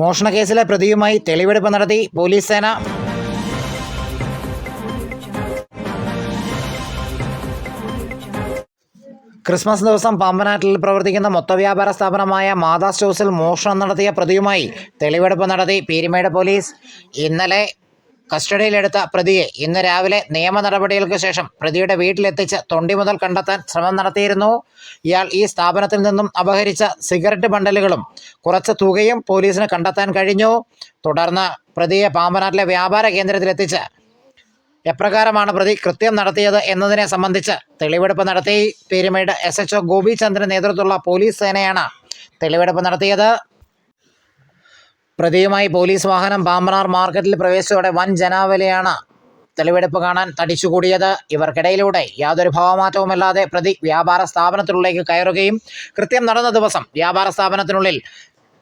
മോഷണ കേസിലെ പ്രതിയുമായി തെളിവെടുപ്പ് നടത്തി പോലീസ് സേന. ക്രിസ്മസ് ദിവസം പമ്പനാട്ടിൽ പ്രവർത്തിക്കുന്ന മൊത്തവ്യാപാര സ്ഥാപനമായ മാതാ സ്റ്റോഴ്സിൽ മോഷണം നടത്തിയ പ്രതിയുമായി തെളിവെടുപ്പ് നടത്തി പീരിമേട് പോലീസ്. ഇന്നലെ കസ്റ്റഡിയിലെടുത്ത പ്രതിയെ ഇന്ന് രാവിലെ നിയമ നടപടികൾക്ക് ശേഷം പ്രതിയുടെ വീട്ടിലെത്തിച്ച് തൊണ്ടി മുതൽ കണ്ടെത്താൻ ശ്രമം നടത്തിയിരുന്നു. ഇയാൾ ഈ സ്ഥാപനത്തിൽ നിന്നും അപഹരിച്ച സിഗരറ്റ് ബണ്ടലുകളും കുറച്ച് തുകയും പോലീസിന് കണ്ടെത്താൻ കഴിഞ്ഞു. തുടർന്ന് പ്രതിയെ പാമ്പനാട്ടിലെ വ്യാപാര കേന്ദ്രത്തിലെത്തിച്ച് എപ്രകാരമാണ് പ്രതി കൃത്യം നടത്തിയത് എന്നതിനെ സംബന്ധിച്ച് തെളിവെടുപ്പ് നടത്തി. Peerumedu S H O Gopichandran നേതൃത്വമുള്ള police സേനയാണ് തെളിവെടുപ്പ് നടത്തിയത്. പ്രതിയുമായി പോലീസ് വാഹനം പാമ്പനാർ മാർക്കറ്റിൽ പ്രവേശിച്ചതോടെ വൻ ജനാവലിയാണ് തെളിവെടുപ്പ് കാണാൻ തടിച്ചുകൂടിയത്. ഇവർക്കിടയിലൂടെ യാതൊരു ഭാവമാറ്റവുമല്ലാതെ പ്രതി വ്യാപാര സ്ഥാപനത്തിനുള്ളിലേക്ക് കയറുകയും കൃത്യം നടന്ന ദിവസം വ്യാപാര സ്ഥാപനത്തിനുള്ളിൽ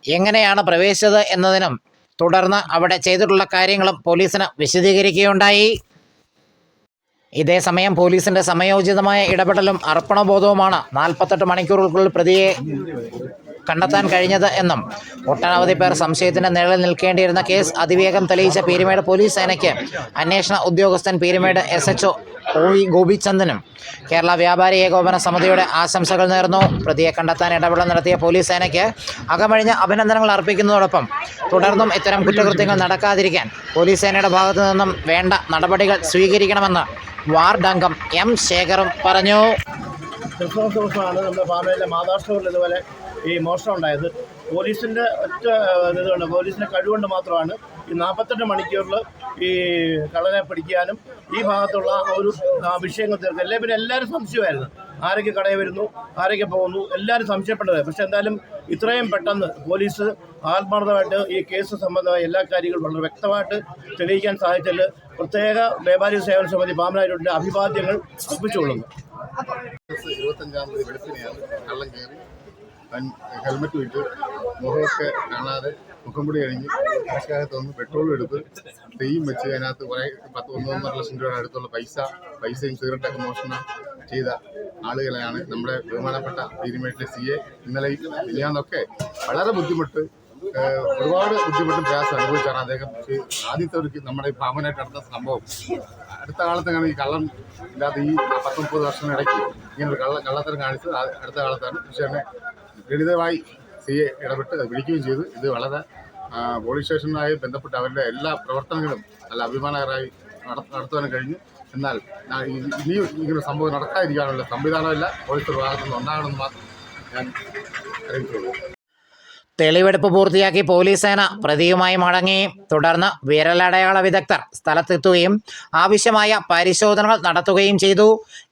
എങ്ങനെയാണ് പ്രവേശിച്ചത് എന്നതിനും തുടർന്ന് അവിടെ ചെയ്തിട്ടുള്ള കാര്യങ്ങളും പോലീസിന് വിശദീകരിക്കുകയുണ്ടായി. ഇതേസമയം പോലീസിന്റെ സമയോചിതമായ ഇടപെടലും അർപ്പണബോധവുമാണ് നാൽപ്പത്തെട്ട് മണിക്കൂറുകൾക്കുള്ളിൽ പ്രതിയെ കണ്ടെത്താൻ കഴിഞ്ഞത് എന്നും ഒട്ടനവധി പേർ സംശയത്തിന്റെ നിഴലിൽ നിൽക്കേണ്ടിയിരുന്ന കേസ് അതിവേഗം തെളിയിച്ച പീരുമേട് പോലീസ് സേനയ്ക്ക്. അന്വേഷണ ഉദ്യോഗസ്ഥൻ Peerumedu S H O V ഗോപിചന്ദനും Kerala വ്യാപാരി ഏകോപന സമിതിയുടെ ആശംസകൾ നേർന്നു. പ്രതിയെ കണ്ടെത്താൻ ഇടപെടൽ നടത്തിയ പോലീസ് സേനയ്ക്ക് അകമഴിഞ്ഞ അഭിനന്ദനങ്ങൾ അർപ്പിക്കുന്നതോടൊപ്പം തുടർന്നും ഇത്തരം കുറ്റകൃത്യങ്ങൾ നടക്കാതിരിക്കാൻ പോലീസ് സേനയുടെ ഭാഗത്തു നിന്നും വേണ്ട നടപടികൾ സ്വീകരിക്കണമെന്ന് വാർഡ് അംഗം എം ശേഖറും പറഞ്ഞു. ക്രിസ്മസ് ദിവസമാണ് നമ്മുടെ പാമ്പയിലെ മാതാ ഇതുപോലെ ഈ മോഷണം ഉണ്ടായത് പോലീസിന്റെ ഒറ്റ ഇതുകൊണ്ട് പോലീസിന്റെ കഴിവുകൊണ്ട് മാത്രമാണ് ഈ നാൽപ്പത്തെട്ട് മണിക്കൂറിൽ ഈ കള്ളനെ പിടിക്കാനും ഈ ഭാഗത്തുള്ള ഒരു വിഷയങ്ങൾ തീർക്കുക അല്ലെങ്കിൽ പിന്നെ എല്ലാവരും സംശയമായിരുന്നു. ആരൊക്കെ കടയിൽ വരുന്നു ആരൊക്കെ പോകുന്നു എല്ലാവരും സംശയപ്പെട്ടത്. പക്ഷെ എന്തായാലും ഇത്രയും പെട്ടെന്ന് പോലീസ് ആത്മാർത്ഥമായിട്ട് ഈ കേസ് സംബന്ധമായ എല്ലാ കാര്യങ്ങളും വളരെ വ്യക്തമായിട്ട് തെളിയിക്കാൻ സാധിച്ചതിൽ പ്രത്യേക വ്യാപാരി സേവന സമിതി പാമ്പനാരുടെ അഭിവാദ്യങ്ങൾ അർപ്പിച്ചുകൊള്ളുന്നു. ഇരുപത്തഞ്ചാം തീയതി വെളുപ്പിനെയാണ് കള്ളം കയറി. ഹെൽമെറ്റ് വിറ്റ് മുഖമൊക്കെ കാണാതെ മുഖം പൊടി കഴിഞ്ഞ് ആശാകത്ത് വന്ന് പെട്രോൾ എടുത്ത് തെയ്യം വെച്ച് അതിനകത്ത് കുറേ പത്ത് ഒന്നൊന്നര ലക്ഷം രൂപയുടെ അടുത്തുള്ള പൈസ പൈസയും സിഗരറ്റൊക്കെ മോഷണം ചെയ്ത ആളുകളെയാണ് നമ്മുടെ ബഹുമാനപ്പെട്ട പീരുമേട്ടിലെ സി എ ഇന്നലെയും ഇല്ലാന്നൊക്കെ വളരെ ബുദ്ധിമുട്ട് ഒരുപാട് ബുദ്ധിമുട്ടും പ്രയാസം അനുഭവിച്ചാണ് അദ്ദേഹം ആദ്യത്തെ ഒരു നമ്മുടെ ഈ ഭാവനായിട്ട് നടന്ന സംഭവം. അടുത്ത കാലത്താണ് ഈ കള്ളം ഇല്ലാതെ ഈ പത്തൊമ്പത് വർഷം വർഷത്തിനിടയ്ക്ക് ഇങ്ങനെ ഒരു കള്ള കള്ളത്തരം കാണിച്ചത് അടുത്ത കാലത്താണ്. പക്ഷേ ലളിതമായി സി എ ഇടപെട്ട് അത് പിടിക്കുകയും ചെയ്തു. ഇത് വളരെ പോലീസ് സ്റ്റേഷനുമായി ബന്ധപ്പെട്ട് അവരുടെ എല്ലാ പ്രവർത്തനങ്ങളും നല്ല അഭിമാനകരമായി നട- നടത്തുവാനും കഴിഞ്ഞു. എന്നാൽ ഇനി ഇങ്ങനെ സംഭവം നടക്കാതിരിക്കാനുള്ള സംവിധാനമില്ല പോലീസ് ഭാഗത്തുനിന്ന് ഉണ്ടാകണമെന്ന് മാത്രം ഞാൻ അറിയിച്ചുള്ളൂ. തെളിവെടുപ്പ് പൂർത്തിയാക്കി പോലീസ് സേന പ്രതിയുമായി മടങ്ങി. തുടർന്ന് വിരലടയാള വിദഗ്ധർ സ്ഥലത്തെത്തുകയും ആവശ്യമായ പരിശോധനകൾ നടത്തുകയും ചെയ്തു.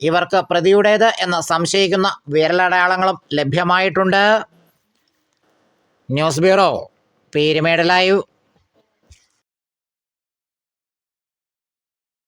ഇവർക്ക് പ്രതിയുടേത് എന്ന് സംശയിക്കുന്ന വിരലടയാളങ്ങളും ലഭ്യമായിട്ടുണ്ട്. News bureau Peerumedu live.